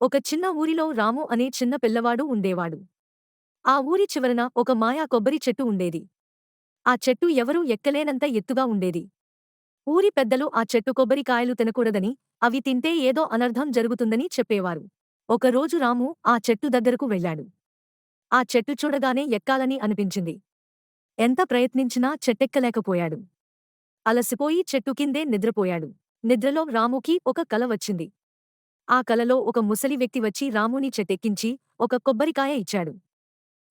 ఒక చిన్న ఊరిలో రాము అనే చిన్న పిల్లవాడు ఉండేవాడు. ఆ ఊరి చివరన ఒక మాయా కొబ్బరి చెట్టు ఉండేది. ఆ చెట్టు ఎవరూ ఎక్కలేనంత ఎత్తుగా ఉండేది. ఊరి పెద్దలు ఆ చెట్టు కొబ్బరికాయలు తినకూడదని అవి తింటే ఏదో అనర్థం జరుగుతుందని చెప్పేవారు. ఒకరోజు రాము ఆ చెట్టు దగ్గరకు వెళ్ళాడు. ఆ చెట్టు చూడగానే ఎక్కాలని అనిపించింది. ఎంత ప్రయత్నించినా చెట్టెక్కలేకపోయాడు. అలసిపోయి చెట్టు కిందే నిద్రపోయాడు. నిద్రలో రాముకి ఒక కల వచ్చింది. ఆ కలలో ఒక ముసలి వ్యక్తి వచ్చి రాముని చెట్టెక్కించి ఒక కొబ్బరికాయ ఇచ్చాడు.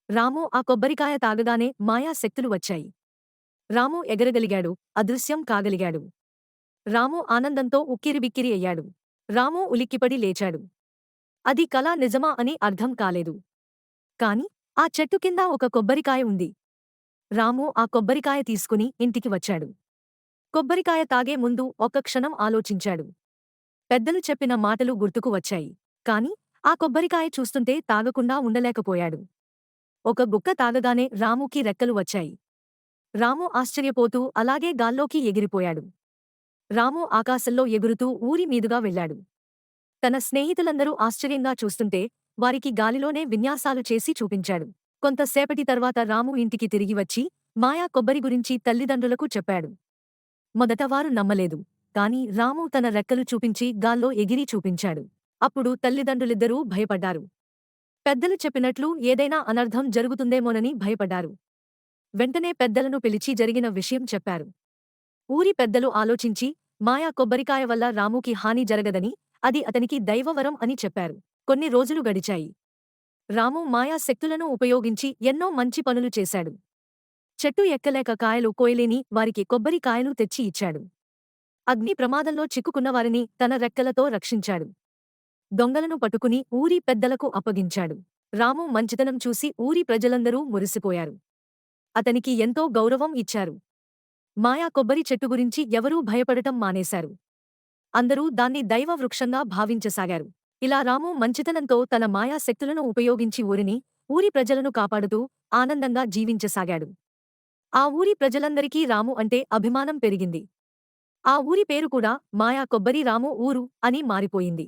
రాము ఆ కొబ్బరికాయ తాగగానే మాయాశక్తులు వచ్చాయి. రాము ఎగరగలిగాడు అదృశ్యం కాగలిగాడు. రాము ఆనందంతో ఉక్కిరిబిక్కిరి అయ్యాడు. రాము ఉలిక్కిపడి లేచాడు. అది కళ నిజమా అని అర్థం కాలేదు. కాని ఆ చెట్టు కింద ఒక కొబ్బరికాయ ఉంది. రాము ఆ కొబ్బరికాయ తీసుకుని ఇంటికి వచ్చాడు. కొబ్బరికాయ తాగే ముందు ఒక్క క్షణం ఆలోచించాడు. పెద్దలు చెప్పిన మాటలు గుర్తుకు వచ్చాయి. కాని ఆ కొబ్బరికాయ చూస్తుంటే తాగకుండా ఉండలేకపోయాడు. ఒక గుక్క తాగగానే రాముకి రెక్కలు వచ్చాయి. రాము ఆశ్చర్యపోతూ అలాగే గాల్లోకి ఎగిరిపోయాడు. రాము ఆకాశంలో ఎగురుతూ ఊరి మీదుగా వెళ్ళాడు. తన స్నేహితులందరూ ఆశ్చర్యంగా చూస్తుంటే వారికి గాలిలోనే విన్యాసాలు చేసి చూపించాడు. కొంతసేపటి తర్వాత రాము ఇంటికి తిరిగి వచ్చి మాయా కొబ్బరి గురించి తల్లిదండ్రులకు చెప్పాడు. మొదట వారు నమ్మలేదు. కాని రాము తన రెక్కలు చూపించి గాల్లో ఎగిరి చూపించాడు. అప్పుడు తల్లిదండ్రులిద్దరూ భయపడ్డారు. పెద్దలు చెప్పినట్లు ఏదైనా అనర్థం జరుగుతుందేమోనని భయపడ్డారు. వెంటనే పెద్దలను పిలిచి జరిగిన విషయం చెప్పారు. ఊరి పెద్దలు ఆలోచించి మాయా కొబ్బరికాయ వల్ల రాముకి హాని జరగదని అది అతనికి దైవవరం అని చెప్పారు. కొన్ని రోజులు గడిచాయి. రాము మాయా శక్తులను ఉపయోగించి ఎన్నో మంచి పనులు చేశాడు. చెట్టు ఎక్కలేక కాయలు కోయలేని వారికి కొబ్బరి కాయలు తెచ్చి ఇచ్చాడు. అగ్ని ప్రమాదంలో చిక్కుకున్నవారిని తన రెక్కలతో రక్షించాడు. దొంగలను పట్టుకుని ఊరి పెద్దలకు అప్పగించాడు. రాము మంచితనం చూసి ఊరి ప్రజలందరూ మురిసిపోయారు. అతనికి ఎంతో గౌరవం ఇచ్చారు. మాయా కొబ్బరి చెట్టు గురించి ఎవరూ భయపడటం మానేశారు. అందరూ దాన్ని దైవ వృక్షంగా భావించసాగారు. ఇలా రాము మంచితనంతో తన మాయా శక్తులను ఉపయోగించి ఊరిని ఊరి ప్రజలను కాపాడుతూ ఆనందంగా జీవించసాగాడు. ఆ ఊరి ప్రజలందరికీ రాము అంటే అభిమానం పెరిగింది. ఆ ఊరి పేరు కూడా మాయా కొబ్బరి రాము ఊరు అని మారిపోయింది.